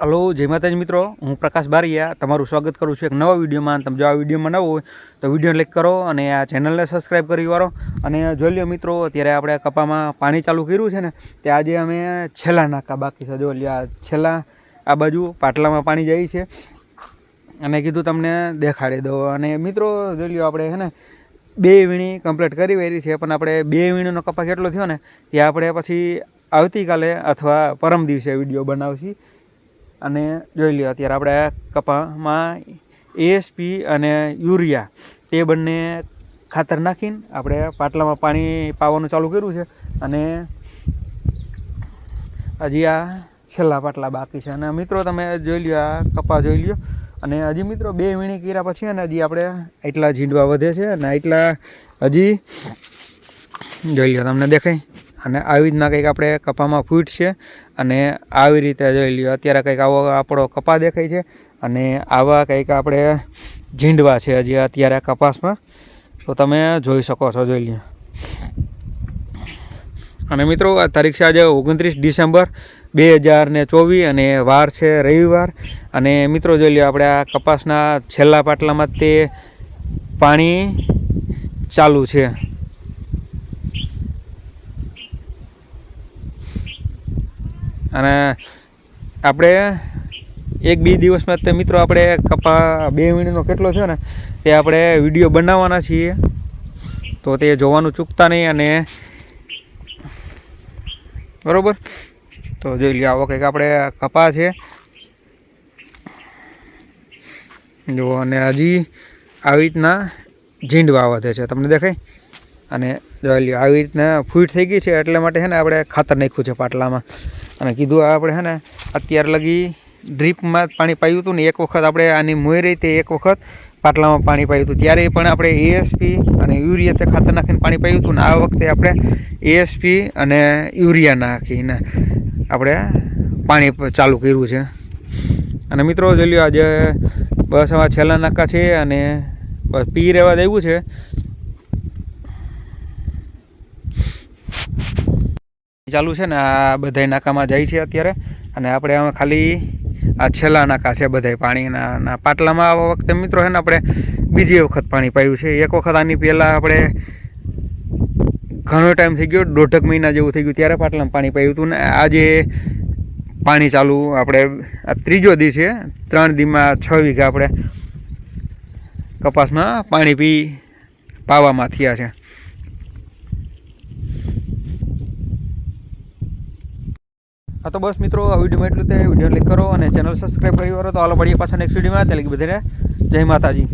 Hello, જય માતાજી મિત્રો. હું પ્રકાશ બારિયા. તમારું સ્વાગત કરું છું એક નવા વિડીયોમાં. તમે જો આ વિડીયોમાં નવો હોય, તો વીડિયો લાઈક કરો અને આ ચેનલને સબસ્ક્રાઈબ કરી વાળો. અને જોઈ લ્યો મિત્રો, અત્યારે આપણે કપામાં પાણી ચાલુ કર્યું છે ને, તે આજે અમે છેલ્લા નાકા બાકી છે. જો લ્યો છેલ્લા, આ બાજુ પાટલામાં પાણી જાય છે. અને કીધું તમને દેખાડી દો અને મિત્રો, જોઈ લ્યો, આપણે હે ને, બે વીણી કમ્પ્લીટ કરી વેરી છે. પણ આપણે બે વીણીનો કપા કેટલો થયો ને, તે આપણે પછી આવતીકાલે અથવા પરમ દિવસે વીડિયો બનાવશી. અને જોઈ લ્યો અત્યારે આપણે કપામાં એએસપી અને યુરિયા તે બંને ખાતર નાખીને આપણે પાટલામાં પાણી પાવાનું ચાલુ કર્યું છે. અને હજી આ છેલ્લા પાટલા બાકી છે. અને મિત્રો તમે જોઈ લ્યો આ કપા જોઈ લ્યો. અને હજી મિત્રો બે વીણી કર્યા પછી અને હજી આપણે એટલા ઝીંડવા વધે છે અને એટલા હજી જોઈ લ્યો તમને દેખાય. અને આવી રીતના કંઈક આપણે કપામાં ફૂટ છે અને આવી રીતે જોઈ લ્યો, અત્યારે કંઈક આવો આપણો કપા દેખાય છે અને આવા કંઈક આપણે ઝીંડવા છે હજી અત્યારે કપાસમાં. તો તમે જોઈ શકો છો, જોઈ લ્યો. અને મિત્રો, આ તારીખ છે આજે ઓગણત્રીસ ડિસેમ્બર બે હજાર ને ચોવીસ અને વાર છે રવિવાર. અને મિત્રો, જોઈ લ્યો, આપણે આ કપાસના છેલ્લા પાટલામાં તે પાણી ચાલુ છે. અને આપણે એક બે દિવસમાં તે મિત્રો આપણે કપા બે વીણીનો કેટલો છે ને તે આપણે વીડિયો બનાવવાના છીએ. તો તે જોવાનું ચૂકતા નહીં અને બરાબર? તો જોઈ લઈએ આવો કંઈક આપણે કપા છે. જો, અને હજી આવી રીતના ઝીંડવા વધે છે. તમને દેખાય? અને જોઈ લ્યો, આવી રીતના ફૂટ થઈ ગઈ છે એટલે માટે છે ને આપણે ખાતર નાખ્યું છે પાટલામાં. અને કીધું આપણે છે ને અત્યાર લગી ડ્રીપમાં પાણી પાયું હતું ને એક વખત આપણે આની મોઈ રહી તે એક વખત પાટલામાં પાણી પાયું હતું. ત્યારે પણ આપણે એએસપી અને યુરિયા તે ખાતર નાખીને પાણી પાયું હતું ને આ વખતે આપણે એએસપી અને યુરિયા નાખીને આપણે પાણી ચાલુ કર્યું છે. અને મિત્રો જોઈ લ્યો આજે બસ આમાં છેલ્લા નાકા છે અને બસ પી રહેવા દેવું છે. ચાલુ છે ને, આ બધાય નાકામાં જાય છે અત્યારે. અને આપણે આમાં ખાલી આ છેલ્લા નાકા છે બધાય, પાણીના પાટલામાં આ વખતે મિત્રો છે ને આપણે બીજી વખત પાણી પાયું છે. એક વખત આની પહેલાં આપણે ઘણો ટાઈમ થઈ ગયો, દોઢક મહિના જેવું થઈ ગયું, ત્યારે પાટલામાં પાણી પાયું હતું ને. આજે પાણી ચાલુ, આપણે આ ત્રીજો દી છે, ત્રણ દીમાં છ વીઘા આપણે કપાસમાં પાણી પી, પાવામાં થયા છે. હા, તો બસ મિત્રો, આ વિડીયોમાં એટલું તે વીડિયો ક્લિક કરો અને ચેનલ સબસ્ક્રાઈબ કરી કરો તો હાલો મળીએ પાછા નેક્સ્ટ વિડીયોમાં. ત્યાં લગી બધાને જય માતાજી.